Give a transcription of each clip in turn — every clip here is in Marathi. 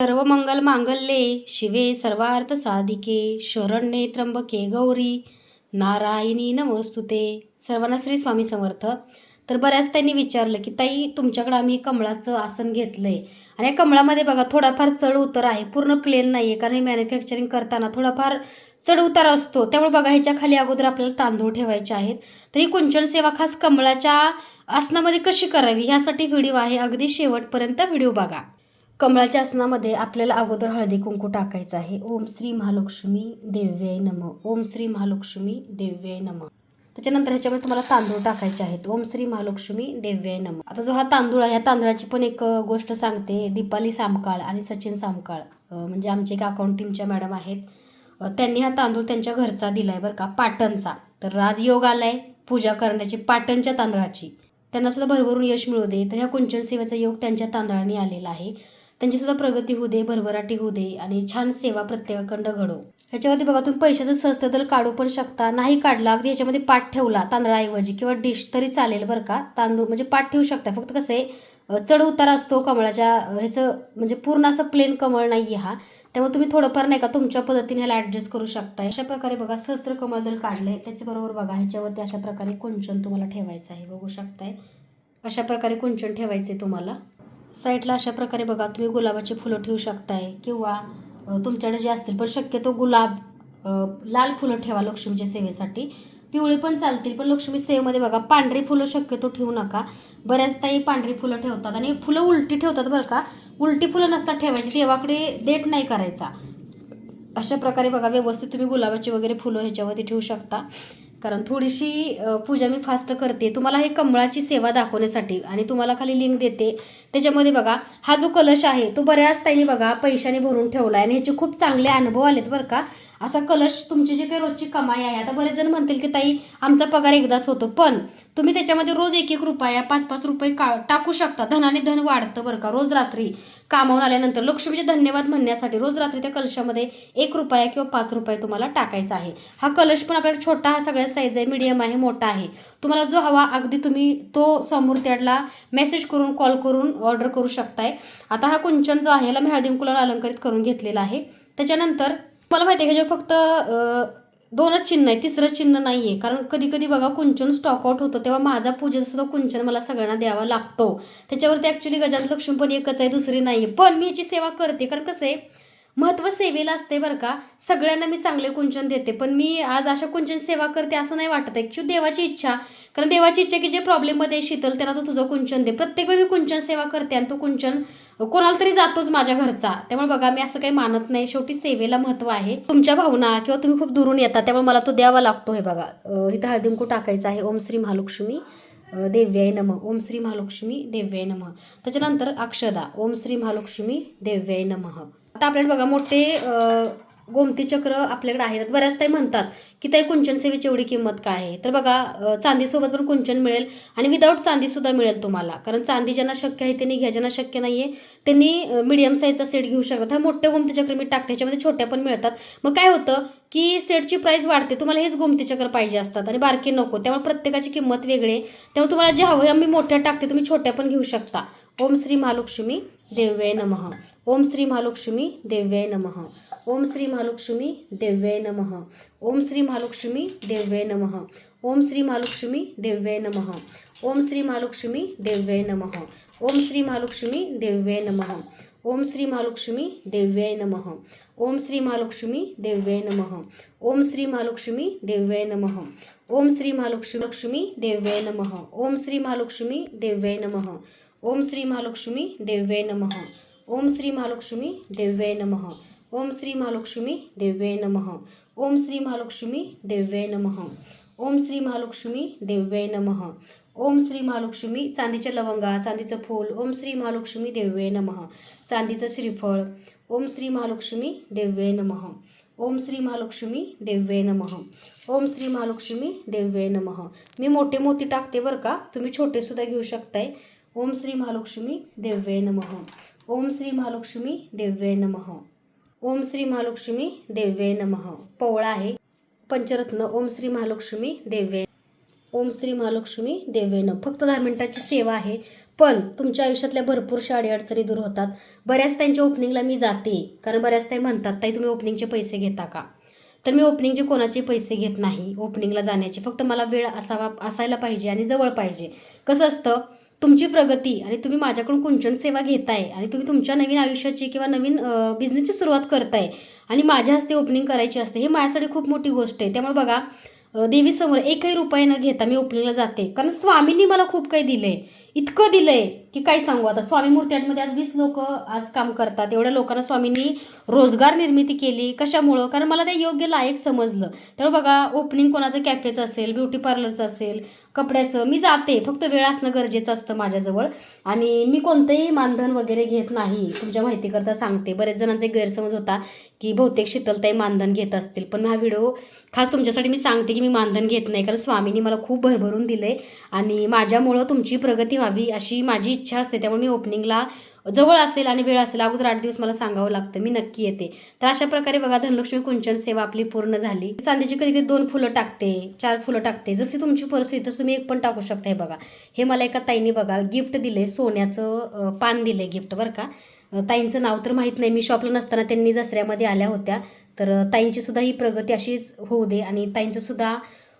सर्व मंगल मांगल्ये शिवे सर्वार्थ साधिके शरण्ये त्र्यंबके गौरी नारायणी नमोस्तुते. सर्वांना श्री स्वामी समर्थ. तर बऱ्याच त्यांनी विचारलं की ताई तुमच्याकडे आम्ही कमळाचं आसन घेतलंय. आणि या कमळामध्ये बघा थोडाफार चढ उतर आहे. पूर्ण प्लेन नाही आहे कारण मॅन्युफॅक्चरिंग करताना थोडाफार चढ उतार असतो. त्यामुळे बघा ह्याच्या खाली अगोदर आपल्याला तांदूळ ठेवायचे आहेत. तर ही कुंचन सेवा खास कमळाच्या आसनामध्ये कशी करावी? ह्यासाठी व्हिडिओ आहे. अगदी शेवटपर्यंत व्हिडिओ बघा. कमळाच्या आसनामध्ये आपल्याला अगोदर हळदी कुंकू टाकायचं आहे. ओम श्री महालक्ष्मी देव्याय नम. ओम श्री महालक्ष्मी देव्याय नम. त्याच्यानंतर ह्याच्यामध्ये तुम्हाला तांदूळ टाकायचे आहेत. ओम श्री महालक्ष्मी देव्याय नम. आता जो हा तांदूळ आहे या तांदळाची पण एक गोष्ट सांगते. दीपाली सामकाळ आणि सचिन सामकाळ. म्हणजे आमचे एक अकाउंट टीमच्या मॅडम आहेत. त्यांनी हा तांदूळ त्यांच्या घरचा दिला आहे बरं का पाटणचा. तर राजयोग आलाय पूजा करण्याची पाटणच्या तांदळाची. त्यांना सुद्धा भरभरून यश मिळू दे. तर ह्या कुंचन सेवेचा योग त्यांच्या तांदळाने आलेला आहे. त्यांचीसुद्धा प्रगती होऊ दे भरभराटी होऊ दे आणि छान सेवा प्रत्येकाकडं घडो. ह्याच्यावरती बघा तुम्ही पैशाचं सहस्त्रदल काढू पण शकता नाही काढला अगदी याच्यामध्ये पाठ ठेवला तांदळाऐवजी किंवा डिश तरी चालेल बरं का. तांदूळ म्हणजे पाठ ठेवू शकता फक्त कसं आहे चढ उतार असतो कमळाच्या ह्याचं म्हणजे पूर्ण असं प्लेन कमळ नाही आहे हा. त्यामुळे तुम्ही थोडंफार नाही का तुमच्या पद्धतीने ह्याला ॲडजस्ट करू शकता. अशा प्रकारे बघा सहस्त्र कमळदल काढलंय त्याच्याबरोबर बघा ह्याच्यावरती अशा प्रकारे कुंचन तुम्हाला ठेवायचं आहे बघू शकताय. अशा प्रकारे कुंचन ठेवायचे तुम्हाला. साईडला अशा प्रकारे बघा तुम्ही गुलाबाची फुलं ठेवू शकताय. किंवा तुमच्याकडे जे असतील पण शक्यतो गुलाब लाल फुलं ठेवा लक्ष्मीच्या सेवेसाठी. पिवळी पण चालतील पण लक्ष्मी सेवेमध्ये बघा पांढरी फुलं शक्यतो ठेवू नका. बऱ्याच ताई पांढरी फुलं ठेवतात आणि फुलं उलटी ठेवतात बरं का. उलटी फुलं नसतात ठेवायची देवाकडे देठ नाही करायचा. अशा प्रकारे बघा व्यवस्थित तुम्ही गुलाबाची वगैरे फुलं ह्याच्यावरती ठेवू शकता. कारण थोडीशी पूजा मी फास्ट करते. तुम्हाला हे कमळाची सेवा दाखवण्यासाठी आणि तुम्हाला खाली लिंक देते. त्याच्यामध्ये बघा हा जो कलश आहे तो बऱ्याच ताईने बघा पैशाने भरून ठेवला आहे आणि ह्याचे खूप चांगले अनुभव आलेत बरं का. असा कलश तुमची जे काही रोजची कमाई आहे आता बरेच जण म्हणतील की ताई आमचा पगार एकदाच होतो. पण तुम्ही त्याच्यामध्ये रोज एक एक रुपया पाच पाच रुपये का टाकू शकता. धनाने धन वाढतं बरं का रोज रात्री. कामावून आल्यानंतर लक्ष्मीचे धन्यवाद म्हणण्यासाठी रोज रात्री त्या कलशामध्ये एक रुपया किंवा पाच रुपये तुम्हाला टाकायचा आहे. हा कलश पण आपल्याला छोटा हा सगळ्यात साईज आहे मीडियम आहे मोठा आहे. तुम्हाला जो हवा अगदी तुम्ही तो समोर त्याला मेसेज करून कॉल करून ऑर्डर करू शकताय. आता हा कुंचन जो आहे याला मी हळदी कुंकूला अलंकारित करून घेतलेला आहे. त्याच्यानंतर मला माहिती आहे ह्याच्यावर फक्त दोनच चिन्ह आहे तिसरं चिन्ह नाही आहे कारण कधी कधी बघा कुंचन स्टॉकआउट होतं तेव्हा माझा पूजेचा सुद्धा कुंचन मला सगळ्यांना द्यावा लागतो. त्याच्यावरती ॲक्च्युली गजानन लक्ष्मी पण एकच आहे दुसरी नाही आहे पण मी याची सेवा करते कारण कसं आहे महत्त्व सेवेला असते बरं का. सगळ्यांना मी चांगले कुंचन देते पण मी आज अशा कुंचन सेवा करते असं नाही वाटत. ॲक्च्युली देवाची इच्छा कारण देवाची इच्छा की जे प्रॉब्लेममध्ये शीतल त्यांना तो तुझं कुंचन दे. प्रत्येक वेळी मी कुंचन सेवा करते आणि तो कुंचन कोणाला तरी जातोच माझ्या घरचा. त्यामुळे बघा मी असं काही मानत नाही. शेवटी सेवेला महत्त्व आहे. तुमच्या भावना किंवा तुम्ही खूप दुरून येता त्यामुळे मला तो द्यावा लागतो हे बघा. इथं हळदिंकू टाकायचं आहे. ओम श्री महालक्ष्मी देव्याय नम. ओम श्री महालक्ष्मी देव्याय नम. त्याच्यानंतर अक्षदा. ओम श्री महालक्ष्मी देव्याय नमः. आता आपल्याला बघा मोठे गोमती चक्र आपल्याकडे आहेत. बऱ्याच ताई म्हणतात की ताई कुंचन सेवेची एवढी किंमत काय आहे? तर बघा चांदीसोबत पण कुंचन मिळेल आणि विदाऊट चांदीसुद्धा मिळेल तुम्हाला. कारण चांदी ज्यांना शक्य आहे त्यांनी घ्या. ज्यांना शक्य नाही आहे त्यांनी मिडियम साईजचा सेट घेऊ शकतात हा मोठे गोमती चक्र मी टाकते. ह्याच्यामध्ये छोट्या पण मिळतात. मग काय होतं की सेटची प्राईस वाढते. तुम्हाला हेच गोमती चक्र पाहिजे असतात आणि बारके नको. त्यामुळे प्रत्येकाची किंमत वेगळी. त्यामुळे तुम्हाला जे हवं आहे मी मोठ्या टाकते. तुम्ही छोट्या पण घेऊ शकता. ओम श्री महालक्ष्मी देव्याय नमः. ओम श्री महालक्ष्मी देव्याय नमः ओम श्री महालक्ष्मी देव्याय नमः ओम श्री महालक्ष्मी देव्याय नमः ओम श्री महालक्ष्मी देव्याय नमः ओम श्री महालक्ष्मी देव्याय नमः ओम श्री महालक्ष्मी देव्याय नमः ओम श्री महालक्ष्मी देव्याय नमः ओम श्री महालक्ष्मी देव्याय नमः ओम श्री महालक्ष्मी देव्याय नमः ओम श्री महालक्ष्मी लक्ष्मी देव्याय नमः ओम श्री महालक्ष्मी देव्याय नमः ओम श्री महालक्ष्मी देव्याय नमः ओम श्री महालक्ष्मी देव्याय नमः ओम श्री महालक्ष्मी देव्याय नमः ओम श्री महालक्ष्मी देव्याय नमः ओम श्री महालक्ष्मी देव्याय नमः ओम श्री महालक्ष्मी चांदीच्या लवंगा चांदीचं फूल ओम श्री महालक्ष्मी देव्याय नमः चांदीचं श्रीफळ ओम श्री महालक्ष्मी देव्याय नमः ओम श्री महालक्ष्मी देव्ये नमः ओम श्री महालक्ष्मी देव्ये नमः मी मोठे मोती टाकते बरं का तुम्ही छोटेसुद्धा घेऊ शकताय ओम श्री महालक्ष्मी देव्ये नमः ओम श्री महालक्ष्मी देव्याय नमः. ओम श्री महालक्ष्मी देव्याय नमः. पवळा आहे. पंचरत्न ओम श्री महालक्ष्मी देव्याय ओम श्री महालक्ष्मी देव्याय फक्त दहा मिनिटाची सेवा आहे. पण तुमच्या आयुष्यातल्या भरपूरशा अडीअडचणी दूर होतात. बऱ्याच त्यांच्या ओपनिंगला मी जाते. कारण बऱ्याच ताई म्हणतात ताई तुम्ही ओपनिंगचे पैसे घेता का? तर मी ओपनिंगचे कोणाचे पैसे घेत नाही. ओपनिंगला जाण्याचे. फक्त मला वेळ असावा असायला पाहिजे आणि जवळ पाहिजे. कसं असतं? तुमची प्रगती आणि तुम्ही माझ्याकडून कुंचन सेवा घेताय आणि तुम्ही तुमच्या नवीन आयुष्याची किंवा नवीन बिझनेसची सुरुवात करताय आणि माझ्या हस्ते ओपनिंग करायची असते हे माझ्यासाठी खूप मोठी गोष्ट आहे. त्यामुळे बघा देवीसमोर एकही रुपये न घेता मी ओपनिंगला जाते. कारण स्वामींनी मला खूप काही दिलंय. इतकं दिलंय. की काय सांगू? आता स्वामी मूर्त्यांमध्ये आज वीस लोक आज काम करतात. एवढ्या लोकांना स्वामींनी रोजगार निर्मिती केली. कशामुळं? कारण मला ते योग्य लायक समजलं. त्यामुळे बघा ओपनिंग कोणाचं कॅफेचं असेल ब्युटी पार्लरचं असेल कपड्याचं मी जाते. फक्त वेळ असणं गरजेचं असतं माझ्याजवळ. आणि मी कोणतंही मानधन वगैरे घेत नाही तुमच्या माहितीकरता सांगते. बरेच जणांचे गैरसमज होता की बहुतेक शीतलताई मानधन घेत असतील. पण हा व्हिडिओ खास तुमच्यासाठी मी सांगते की मी मानधन घेत नाही. कारण स्वामींनी मला खूप भरभरून दिले आणि माझ्यामुळं तुमची प्रगती व्हावी अशी माझी इच्छा असते त्यामुळे मी ओपनिंगला जवळ असेल आणि वेळ असेल अगोदर आठ दिवस मला सांगावं लागतं मी नक्की येते. तर अशा प्रकारे बघा धनलक्ष्मी कुंचन सेवा आपली पूर्ण झाली. चांदीची कधी कधी दोन फुलं टाकते चार फुलं टाकते. जशी तुमची परिस्थिती तसं तुम्ही एक पण टाकू शकता हे बघा. हे मला एका ताईने बघा गिफ्ट दिले सोन्याचं पान दिले गिफ्ट बरं का. ताईंचं नाव तर माहीत नाही मी शॉपला नसताना त्यांनी दसऱ्यामध्ये आल्या होत्या. तर ताईंची सुद्धा ही प्रगती अशीच होऊ दे आणि ताईंचं सुद्धा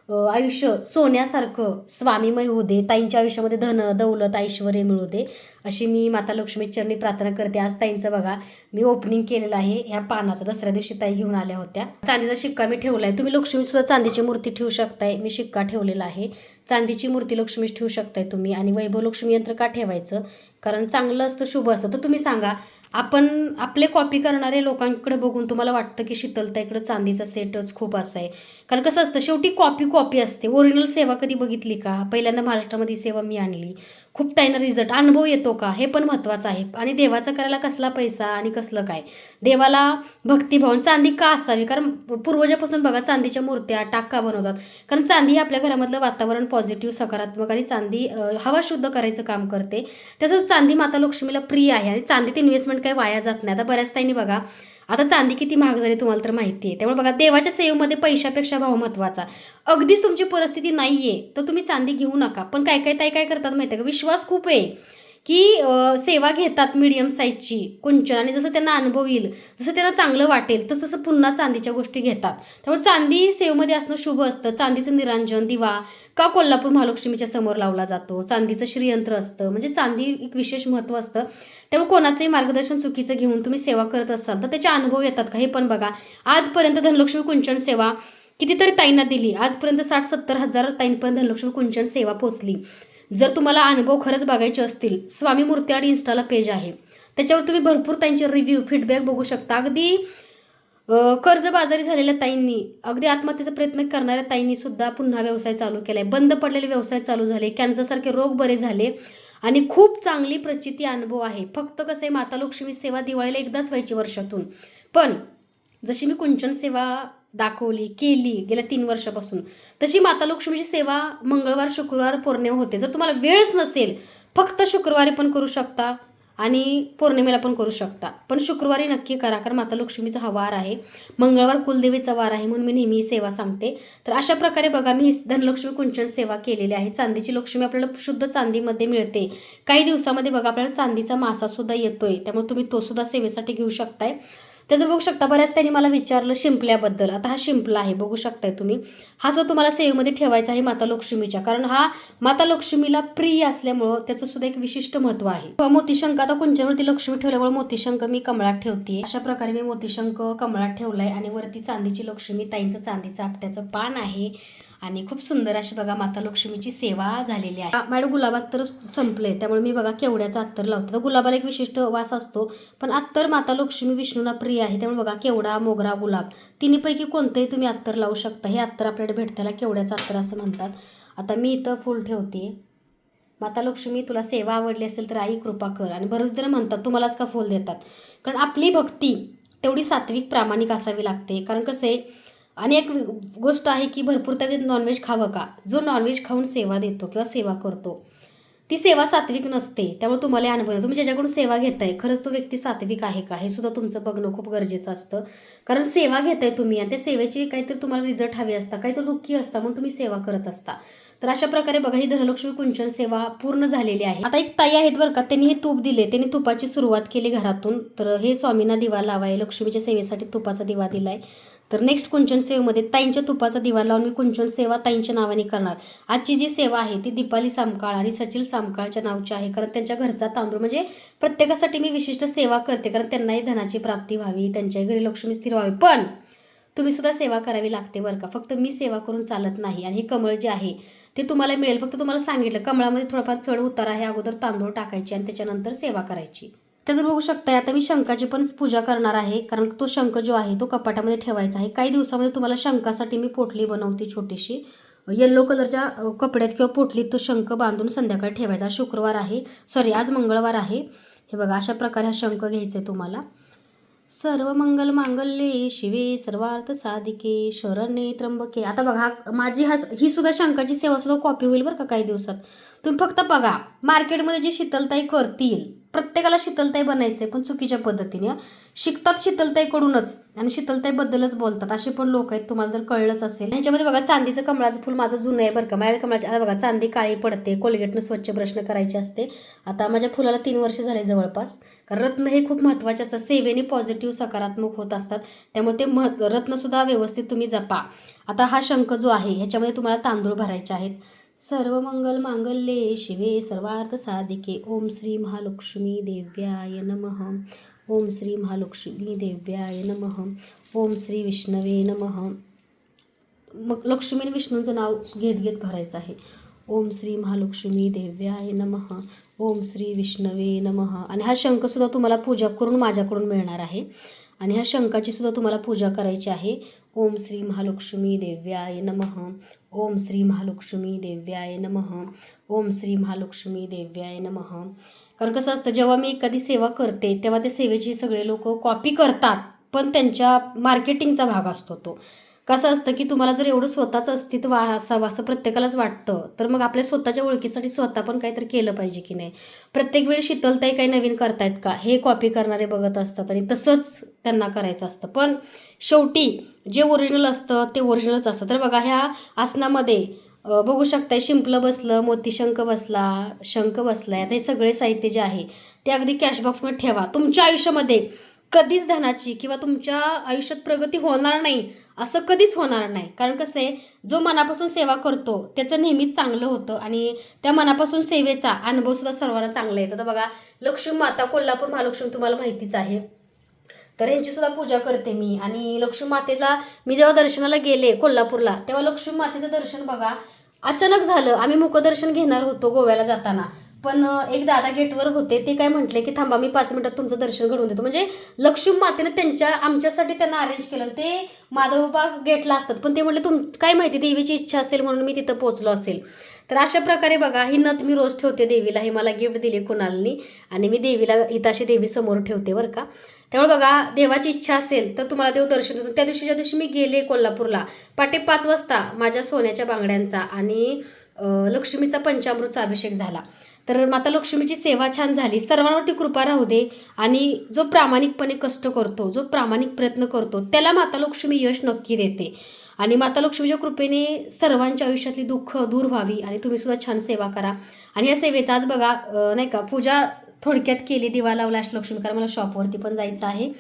आयुष्य सोन्यासारखं स्वामीमय होऊ दे ताईंच्या आयुष्यामध्ये धन दौलत ऐश्वर मिळू दे अशी मी माता लक्ष्मी चरणी प्रार्थना करते. आज ताईंचं बघा मी ओपनिंग केलेलं आहे ह्या पानाचं. दसऱ्या दिवशी ताई घेऊन आल्या होत्या. चांदीचा शिक्का मी ठेवला आहे तुम्ही लक्ष्मी सुद्धा चांदीची मूर्ती ठेवू शकताय. मी शिक्का ठेवलेला आहे. चांदीची मूर्ती लक्ष्मीच ठेवू शकताय तुम्ही. आणि वैभव लक्ष्मी यंत्र का ठेवायचं? कारण चांगलं असतं शुभ असतं. तर तुम्ही सांगा आपण आपले कॉपी करणारे लोकांकडे बघून तुम्हाला वाटतं की शीतलताईकडे चांदीचा सेटच खूप असा आहे. कारण कसं असतं शेवटी कॉपी कॉपी असते. ओरिजिनल सेवा कधी बघितली का? पहिल्यांदा महाराष्ट्रामध्ये सेवा मी आणली. खूप त्यांना रिझल्ट अनुभव येतो का? हे पण महत्त्वाचं आहे. आणि देवाचा करायला कसला पैसा आणि कसलं काय? देवाला भक्तिभावन चांदी का असावी? कारण पूर्वजापासून बघा चांदीच्या मूर्त्या टाका बनवतात. कारण चांदी ही आपल्या घरामधलं वातावरण पॉझिटिव्ह सकारात्मक आणि चांदी हवा शुद्ध करायचं काम करते. तसंच चांदी माता लक्ष्मीला प्रिय आहे. आणि चांदीत इन्व्हेस्टमेंट काही वाया जात नाही. आता बऱ्याच त्यांनी बघा आता चांदी किती महाग झाली तुम्हाला तर माहिती आहे. त्यामुळे बघा देवाच्या सेवेमध्ये पैशापेक्षा भाव महत्त्वाचा. अगदीच तुमची परिस्थिती नाही आहे तर तुम्ही चांदी घेऊ नका. पण काय काय ताई काय करतात माहिती आहे का? विश्वास खूप आहे. की सेवा घेतात मीडियम साईजची कुंचन. आणि जसं त्यांना अनुभव येईल जसं त्यांना चांगलं वाटेल तसं तसं पुन्हा चांदीच्या गोष्टी घेतात. त्यामुळे चांदी सेवेमध्ये असणं शुभ असतं. चांदीचं निरांजन दिवा का कोल्हापूर महालक्ष्मीच्या समोर लावला जातो? चांदीचं श्रीयंत्र असतं. म्हणजे चांदी एक विशेष महत्त्व असतं. त्यामुळे कोणाचंही मार्गदर्शन चुकीचं घेऊन तुम्ही सेवा करत असाल तर त्याचे अनुभव येतात का? हे पण बघा. आजपर्यंत धनलक्ष्मी कुंचन सेवा कितीतरी ताईंना दिली. आजपर्यंत साठ सत्तर हजार ताईंपर्यंत धनलक्ष्मी कुंचन सेवा पोचली. जर तुम्हाला अनुभव खरंच बघायचे असतील स्वामी मूर्ती आणि इन्स्टाला पेज आहे. त्याच्यावर तुम्ही भरपूर त्यांचे रिव्ह्यू फीडबॅक बघू शकता. अगदी कर्जबाजारी झालेल्या ताईंनी अगदी आत्महत्येचा प्रयत्न करणाऱ्या ताईंनी सुद्धा पुन्हा व्यवसाय चालू केलाय. बंद पडलेले व्यवसाय चालू झाले कॅन्सरसारखे रोग बरे झाले आणि खूप चांगली प्रचिती अनुभव आहे. फक्त कसं आहे माता लक्ष्मी सेवा दिवाळीला एकदाच व्हायची वर्षातून. पण जशी मी कुंचन सेवा दाखवली केली गेल्या तीन वर्षापासून. तशी माता लक्ष्मीची सेवा मंगळवार शुक्रवार पौर्णिमा होते. जर तुम्हाला वेळच नसेल फक्त शुक्रवारी पण करू शकता आणि पौर्णिमेला पण करू शकता. पण शुक्रवारी नक्की करा कारण माता लक्ष्मीचा हा वार आहे. मंगळवार कुलदेवीचा वार आहे म्हणून मी नेहमी सेवा सांगते. तर अशा प्रकारे बघा मी धनलक्ष्मी कुंचन सेवा केलेली आहे. चांदीची लक्ष्मी आपल्याला शुद्ध चांदीमध्ये मिळते. काही दिवसामध्ये बघा आपल्याला चांदीचा मासासुद्धा येतोय. त्यामुळे तुम्ही तो सुद्धा सेवेसाठी घेऊ शकताय. त्याचं बघू शकता बऱ्याच त्यांनी मला विचारलं शिंपल्याबद्दल. आता हा शिंपला आहे बघू शकताय तुम्ही. हा जो तुम्हाला सेवेमध्ये ठेवायचा आहे माता लक्ष्मीच्या कारण हा माता लक्ष्मीला प्रिय असल्यामुळं त्याचं सुद्धा एक विशिष्ट महत्त्व आहे. मोतीशंक आता कुंच्यावरती लक्ष्मी ठेवल्यामुळे मोतीशंक मी कमळात ठेवते? अशा प्रकारे मी मोतीशंक कमळात ठेवलाय आणि वरती चांदीची लक्ष्मी ताईंचं चांदीचं आपट्याचं पान आहे. आणि खूप सुंदर अशी बघा माता लक्ष्मीची सेवा झालेली आहे. मॅडम गुलाबात तर संपले त्यामुळे मी बघा केवड्याचा अत्तर लावते. तर गुलाबाला एक विशिष्ट वास असतो पण अत्तर माता लक्ष्मी विष्णूना प्रिय आहे त्यामुळे बघा केवडा मोगरा गुलाब. तिन्हीपैकी कोणतंही तुम्ही अत्तर लावू शकता. हे अत्तर आपल्याला भेटताला केवड्याचं अत्तर असं म्हणतात. आता मी इथं फुल ठेवते. माता लक्ष्मी तुला सेवा आवडली असेल तर आई कृपा कर. आणि बरेच जण म्हणतात तुम्हालाच का फुल देतात? कारण आपली भक्ती तेवढी सात्विक प्रामाणिक असावी लागते. कारण कसं आहे आणि एक गोष्ट आहे की भरपूर त्यावेळी नॉनव्हेज खावं का? जो नॉनव्हेज खाऊन सेवा देतो किंवा सेवा करतो ती सेवा सात्विक नसते. त्यामुळे तुम्हाला अनुभव येतो. तुम्ही ज्याच्याकडून सेवा घेताय खरंच तो व्यक्ती सात्विक आहे का? हे सुद्धा तुमचं बघणं खूप गरजेचं असतं. कारण सेवा घेताय तुम्ही आणि त्या सेवेची काहीतरी तुम्हाला रिझल्ट हवे असता काहीतरी दुःखी असता म्हणून तुम्ही सेवा करत असता. तर अशा प्रकारे बघा ही धनलक्ष्मी कुंचन सेवा पूर्ण झालेली आहे. आता एक ताई आहेत बरं का त्यांनी हे तूप दिले. त्यांनी तुपाची सुरुवात केली घरातून. तर हे स्वामींना दिवा लावाय लक्ष्मीच्या सेवेसाठी तुपाचा दिवा दिलाय. तर नेक्स्ट कुंचन सेवेमध्ये ताईंच्या तुपाचा दिवा लावून मी कुंचन सेवा ताईंच्या नावाने करणार. आजची जी सेवा आहे ती दीपाली सामकाळ आणि सचिल सामकाळच्या नावची आहे. कारण त्यांच्या घरचा तांदूळ म्हणजे प्रत्येकासाठी मी विशिष्ट सेवा करते. कारण त्यांनाही धनाची प्राप्ती व्हावी त्यांच्याही घरी लक्ष्मी स्थिर व्हावी. पण तुम्ही सुद्धा सेवा करावी लागते बरं का. फक्त मी सेवा करून चालत नाही. आणि हे कमळ जे आहे ते तुम्हाला मिळेल. फक्त तुम्हाला सांगितलं कमळामध्ये थोडाफार चढ उतार आहे अगोदर तांदूळ टाकायचे आणि त्याच्यानंतर सेवा करायची. त्याचं बघू शकताय आता मी शंकाची पण पूजा करणार आहे कारण तो शंख जो आहे तो कपाटामध्ये ठेवायचा आहे. काही दिवसामध्ये तुम्हाला शंकासाठी मी पोटली बनवते छोटीशी. येल्लो कलरच्या कपड्यात किंवा पोटलीत तो शंख बांधून संध्याकाळी ठेवायचा. शुक्रवार आहे. सॉरी आज मंगळवार आहे. हे बघा अशा प्रकारे हा शंख घ्यायचा आहे तुम्हाला. सर्व मंगल मांगल्ये शिवे सर्वार्थ साधिके शरणे त्र्यंबके. आता बघा माझी हा ही सुद्धा शंकाची सेवा सुद्धा कॉपी होईल बरं का काही दिवसात. तुम्ही फक्त बघा मार्केटमध्ये जे शीतलताई करतील प्रत्येकाला शीतलताई बनायचं आहे पण चुकीच्या पद्धतीने शिकतात शीतलताईकडूनच आणि शीतलताईबद्दलच बोलतात असे पण लोक आहेत तुम्हाला जर कळलंच असेल. ह्याच्यामध्ये बघा चांदीचं कमळाचं फुल माझं जुनं आहे बरं का. माझ्या कमळाची आता बघा चांदी काळी पडते कोलगेटनं स्वच्छ ब्रशनं करायची असते. आता माझ्या फुलाला तीन वर्ष झाले जवळपास. कारण रत्न हे खूप महत्त्वाचे असतात. सेवेने पॉझिटिव्ह सकारात्मक होत असतात. त्यामुळे ते मह रत्नसुद्धा व्यवस्थित तुम्ही जपा. आता हा शंख जो आहे ह्याच्यामध्ये तुम्हाला तांदूळ भरायचे आहेत. सर्व मंगल मांगल्ये शिवे सर्वार्थ साधिके. ओम श्री महालक्ष्मी देव्याय नमः. ओम श्री महालक्ष्मी देव्याय नमः. ओम श्री विष्णवे नमः. मग लक्ष्मी आणि विष्णूंचं नाव घेत घेत भरायचं आहे. ओम श्री महालक्ष्मी देव्याय नमः. ओम श्री विष्णवे नमः. आणि हा शंखसुद्धा तुम्हाला पूजा करून माझ्याकडून मिळणार आहे. आणि ह्या शंखाची सुद्धा तुम्हाला पूजा करायची आहे. ओम श्री महालक्ष्मी देव्याय नमः. ओम श्री महालक्ष्मी देव्याय नमः. ओम श्री महालक्ष्मी देव्याय नमः. कारण कसं असतं जेव्हा मी एखादी सेवा करते तेव्हा ते सेवेची सगळे लोक कॉपी करतात. पण त्यांच्या मार्केटिंगचा भाग असतो तो. कसं असतं की तुम्हाला जर एवढं स्वतःचं अस्तित्व असावं असं प्रत्येकालाच वाटतं तर मग आपल्या स्वतःच्या ओळखीसाठी स्वतः पण काहीतरी केलं पाहिजे की नाही? प्रत्येक वेळी शीतलताई काही नवीन करतायत का? हे कॉपी करणारे बघत असतात आणि तसंच त्यांना करायचं असतं. पण शेवटी जे ओरिजिनल असतं ते ओरिजिनलच असतं. तर बघा ह्या आसनामध्ये बघू शकताय शिंपलं बसलं मोतीशंख बसला शंख बसला आता हे सगळे साहित्य जे आहे ते अगदी कॅशबॉक्समध्ये ठेवा. तुमच्या आयुष्यामध्ये कधीच धनाची किंवा तुमच्या आयुष्यात प्रगती होणार नाही असं कधीच होणार नाही. कारण कसं आहे जो मनापासून सेवा करतो त्याचं नेहमीच चांगलं होतं आणि त्या मनापासून सेवेचा अनुभव सुद्धा सर्वांना चांगला येतो. तर बघा लक्ष्मी माता कोल्हापूर महालक्ष्मी तुम्हाला माहितीच आहे. तर यांची सुद्धा पूजा करते मी आणि लक्ष्मी मातेला मी जेव्हा दर्शनाला गेले कोल्हापूरला तेव्हा लक्ष्मी मातेचं दर्शन बघा अचानक झालं. आम्ही मुखदर्शन घेणार होतो गोव्याला जाताना. पण एक दादा गेटवर होते ते काय म्हटले की थांबा मी पाच मिनिटात तुमचं दर्शन घडवून देतो. म्हणजे लक्ष्मी मातेनं त्यांच्या आमच्यासाठी त्यांना अरेंज केलं ते माधवबा गेटला असतात. पण ते म्हटले तुम काय माहिती देवीची इच्छा असेल म्हणून मी तिथं पोहोचलो असेल. तर अशा प्रकारे बघा ही नथ मी रोज ठेवते देवीला. हे मला गिफ्ट दिली कुणालनी आणि मी देवीला हिताशी देवी समोर ठेवते बरं का. त्यामुळे बघा देवाची इच्छा असेल तर तुम्हाला देव दर्शन देतो. त्या दिवशी ज्या दिवशी मी गेले कोल्हापूरला. पाटे पाच वाजता माझ्या सोन्याच्या बांगड्यांचा आणि लक्ष्मीचा पंचामृतचा अभिषेक झाला. तर माता लक्ष्मीची सेवा छान झाली. सर्वांवरती कृपा राहू दे आणि जो प्रामाणिकपणे कष्ट करतो जो प्रामाणिक प्रयत्न करतो त्याला माता लक्ष्मी यश नक्की देते. आणि माता लक्ष्मीच्या कृपेने सर्वांच्या आयुष्यातली दुःख दूर व्हावी आणि तुम्ही सुद्धा छान सेवा करा. आणि या सेवेचा आज बघा नाही का पूजा थोडक्यात केली दिवा लावला लक्ष्मी कारण मला शॉपवरती पण जायचं आहे.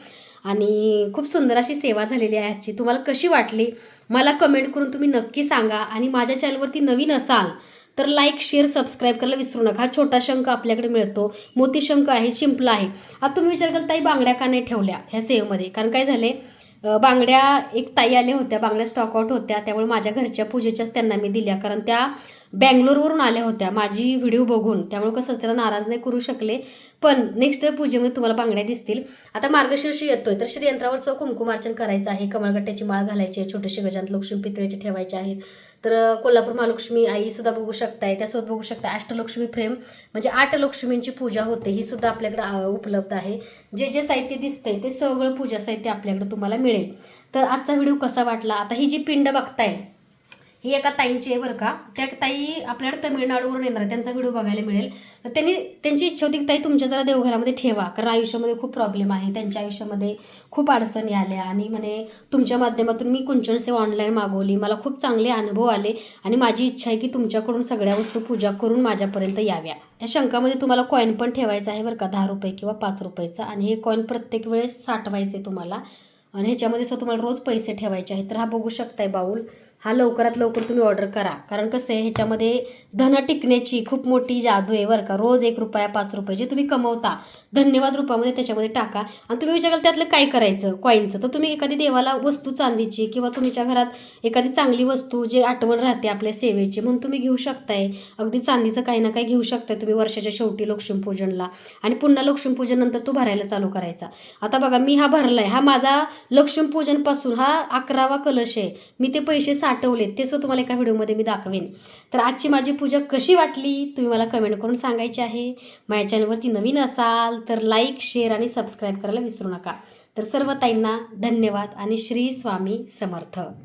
आणि खूप सुंदर अशी सेवा झालेली आहे आजची. तुम्हाला कशी वाटली? मला कमेंट करून तुम्ही नक्की सांगा. आणि माझ्या चॅनलवरती नवीन असाल तर लाईक शेअर सबस्क्राईब करायला विसरू नका. हा छोटा शंख आपल्याकडे मिळतो. मोती शंख आहे शिंपला आहे. आता तुम्ही विचार केला ताई बांगड्या का नाही ठेवल्या ह्या सेवेमध्ये कारण काय झाले बांगड्या एक ताई आल्या होत्या बांगड्या स्टॉक आउट होत्या. त्यामुळे माझ्या घरच्या पूजेच्याच त्यांना मी दिल्या. कारण त्या बँगलोरवरून आल्या होत्या. माझी व्हिडिओ बघून. त्यामुळे कसं त्याला नाराज नाही करू शकले. पण नेक्स्ट पूजेमध्ये तुम्हाला बांगड्या दिसतील. आता मार्गशीर्ष येतोय. तर श्रीयंत्रावरचं कुंकुमार्चन करायचं आहे. कमळगट्ट्याची माळ घालायची आहे. छोटेसे गजांत लक्ष्मी पितळेचे ठेवायचे आहेत. तर कोल्हापूर महालक्ष्मी आई सुद्धा बघू शकताय. त्यासोबत बघू शकता अष्टलक्ष्मी फ्रेम. म्हणजे आठ लक्ष्मींची पूजा होते. ही सुद्धा आपल्याकडे उपलब्ध आहे. जे जे साहित्य दिसतंय ते सगळं पूजा साहित्य आपल्याकडे तुम्हाला मिळेल. तर आजचा व्हिडिओ कसा वाटला? आता ही जी पिंड बघताय ही एका ताईंची आहे बरं का. त्या ताई आपल्याकडे तमिळनाडूवरून येणार आहे. त्यांचा व्हिडिओ बघायला मिळेल. तर त्यांनी त्यांची इच्छा होती की ताई तुमच्या जरा देवघरामध्ये ठेवा. कारण आयुष्यामध्ये खूप प्रॉब्लेम आहे. त्यांच्या आयुष्यामध्ये खूप अडचणी आल्या. आणि म्हणे तुमच्या माध्यमातून मी कुंचन सेवा ऑनलाईन मागवली. मला खूप चांगले अनुभव आले. आणि माझी इच्छा आहे की तुमच्याकडून सगळ्या वस्तू पूजा करून माझ्यापर्यंत याव्या. या शंकामध्ये तुम्हाला कॉईन पण ठेवायचा आहे बरं का. दहा रुपये किंवा पाच रुपयेचा. आणि हे कॉईन प्रत्येक वेळेस साठवायचे तुम्हाला. आणि ह्याच्यामध्ये सुद्धा तुम्हाला रोज पैसे ठेवायचे आहेत. तर हा बघू शकताय बाऊल. हा लवकरात लवकर तुम्ही ऑर्डर करा. कारण कसं आहे ह्याच्यामध्ये धन टिकण्याची खूप मोठी जादू आहे बरं का. रोज एक रुपया पाच रुपये जे तुम्ही कमवता. धन्यवाद रूपामध्ये त्याच्यामध्ये टाका. आणि तुम्ही विचाराल त्यातलं काय करायचं? कॉईनचं तर तुम्ही एखादी देवाला वस्तू चांदीची किंवा तुमच्या घरात एखादी चांगली वस्तू जे आठवण राहते आपल्या सेवेची म्हणून तुम्ही घेऊ शकताय. अगदी चांदीचं काही ना काही घेऊ शकताय तुम्ही वर्षाच्या शेवटी लक्ष्मीपूजनला. आणि पुन्हा लक्ष्मीपूजननंतर तो भरायला चालू करायचा. आता बघा मी हा भरला आहे हा माझा लक्ष्मीपूजनपासून हा अकरावा कलश आहे. मी ते पैसे साठवलेत. ते सो तुम्हाला एका व्हिडिओमध्ये मी दाखवेन. तर आजची माझी पूजा कशी वाटली? तुम्ही मला कमेंट करून सांगायची आहे. माझ्या चॅनलवरती नवीन असाल असाल तर लाईक शेअर आणि सबस्क्राईब करायला विसरू नका. तर सर्व ताईंना धन्यवाद आणि श्री स्वामी समर्थ.